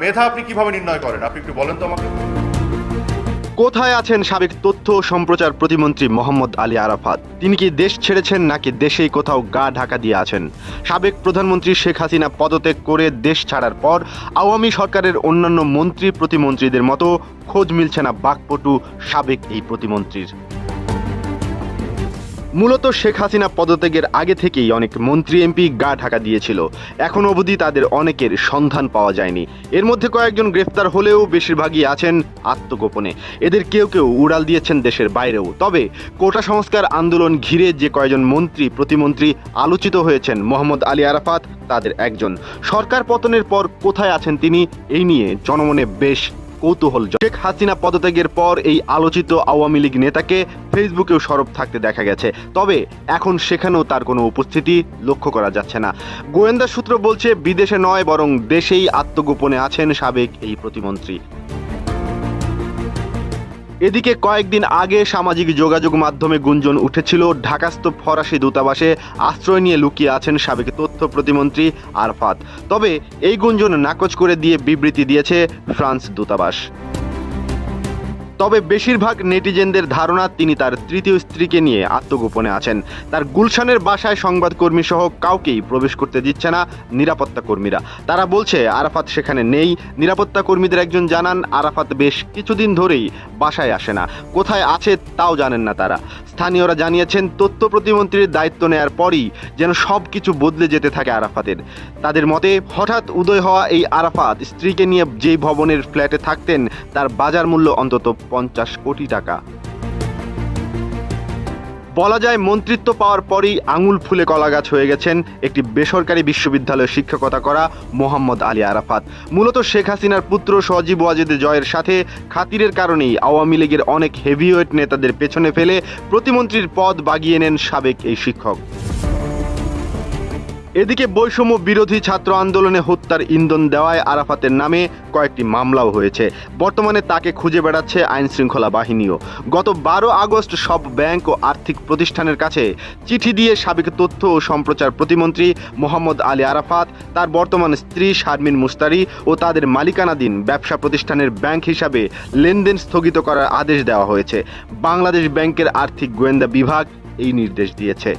মেধা আপনি কীভাবে নির্ণয় করেন? আপনি একটু বলেন তো আমাকে। কোথায় আছেন সাবেক তথ্য সম্প্রচার প্রতিমন্ত্রী মোহাম্মদ আলী আরাফাত? তিনি কি দেশ ছেড়েছেন নাকি দেশেই কোথাও গা ঢাকা দিয়ে আছেন? সাবেক প্রধানমন্ত্রী শেখ হাসিনা পদত্যাগ করে দেশ ছাড়ার পর আওয়ামী সরকারের অন্যান্য মন্ত্রী প্রতিমন্ত্রীদের মতো খোঁজ মিলছে না বাকপটু সাবেক এই প্রতিমন্ত্রীর। মূলত শেখ হাসিনা পদত্যাগের আগে থেকেই অনেক মন্ত্রী, এমপি গা ঢাকা দিয়েছিল। এখন অবধি তাদের অনেকের সন্ধান পাওয়া যায়নি। এর মধ্যে কয়েকজন গ্রেফতার হলেও বেশিরভাগই আছেন আত্মগোপনে। এদের কেউ কেউ উড়াল দিয়েছেন দেশের বাইরেও। তবে কোটা সংস্কার আন্দোলন ঘিরে যে কয়েকজন মন্ত্রী, প্রতিমন্ত্রী আলোচিত হয়েছেন মোহাম্মদ আলী আরাফাত, তাদের একজন। সরকার পতনের পর কোথায় আছেন তিনি, এই নিয়ে জনমনে বেশ কৌতূহল শেখ হাসিনা পদত্যাগের পর এই আলোচিত আওয়ামী লীগ নেতাকে ফেসবুকেও সরব থাকতে দেখা গেছে। তবে এখন সেখানেও তার কোনো উপস্থিতি লক্ষ্য করা যাচ্ছে না। গোয়েন্দা সূত্র বলছে, বিদেশে নয়, বরং দেশেই আত্মগোপনে আছেন সাবেক এই প্রতিমন্ত্রী। এদিকে কয়েকদিন আগে সামাজিক যোগাযোগ মাধ্যমে গুঞ্জন উঠেছিল ঢাকাস্থ ফরাসি দূতাবাসে আশ্রয় নিয়ে লুকিয়ে আছেন সাবেক তথ্য প্রতিমন্ত্রী আরফাত। তবে এই গুঞ্জন নাকচ করে দিয়ে বিবৃতি দিয়েছে ফ্রান্স দূতাবাস। তবে বেশিরভাগ নেটিজেনদের ধারণা তিনি তার তৃতীয় স্ত্রীকে নিয়ে আত্মগোপনে আছেন। তার গুলশানের বাসায় সংবাদকর্মী সহ কাউকেই প্রবেশ করতে দিচ্ছে না নিরাপত্তা কর্মীরা। তারা বলছে, আরাফাত সেখানে নেই। নিরাপত্তা কর্মীদের একজন জানান, আরাফাত বেশ কিছুদিন ধরেই বাসায় আসে না। কোথায় আছে তাও জানেন না তারা। স্থানীয়রা জানিয়েছেন, তথ্য প্রতিমন্ত্রীর দায়িত্ব নেয়ার পরই যেন সব কিছু বদলে যেতে থাকে আরাফাতের। তাদের মতে, হঠাৎ উদয় হওয়া এই আরাফাত স্ত্রীকে নিয়ে যেই ভবনের ফ্ল্যাটে থাকতেন, তার বাজার মূল্য অন্তত পঞ্চাশ কোটি টাকা। বলা যায় মন্ত্রিত্ব পাওয়ার পরই আঙুল ফুলে কলা গাছ হয়ে গেছেন একটি বেসরকারি বিশ্ববিদ্যালয়ে শিক্ষকতা করা মোহাম্মদ আলী আরাফাত। মূলত শেখ হাসিনার পুত্র সজীব ওয়াজেদ জয়ের সাথে খাতিরের কারণেই আওয়ামী লীগের অনেক হেভিওয়েট নেতাদের পেছনে ফেলে প্রতিমন্ত্রীর পদ বাগিয়ে নেন সাবেক এই শিক্ষক। এদিকে বৈষম্য বিরোধী ছাত্র আন্দোলনে হত্যার ইন্ধন দেওয়ায় আরাফাতের নামে কয়েকটি মামলাও হয়েছে। বর্তমানে তাকে খুঁজে বেড়াচ্ছে আইন শৃঙ্খলা বাহিনীও। গত বারো আগস্ট সব ব্যাংক ও আর্থিক প্রতিষ্ঠানের কাছে চিঠি দিয়ে সাবেক তথ্য ও সম্প্রচার প্রতিমন্ত্রী মোহাম্মদ আলী আরাফাত, তার বর্তমান স্ত্রী শারমিন মুস্তারি ও তাদের মালিকানাধীন ব্যবসা প্রতিষ্ঠানের ব্যাংক হিসাবে লেনদেন স্থগিত করার আদেশ দেওয়া হয়েছে। বাংলাদেশ ব্যাংকের আর্থিক গোয়েন্দা বিভাগ এই নির্দেশ দিয়েছে।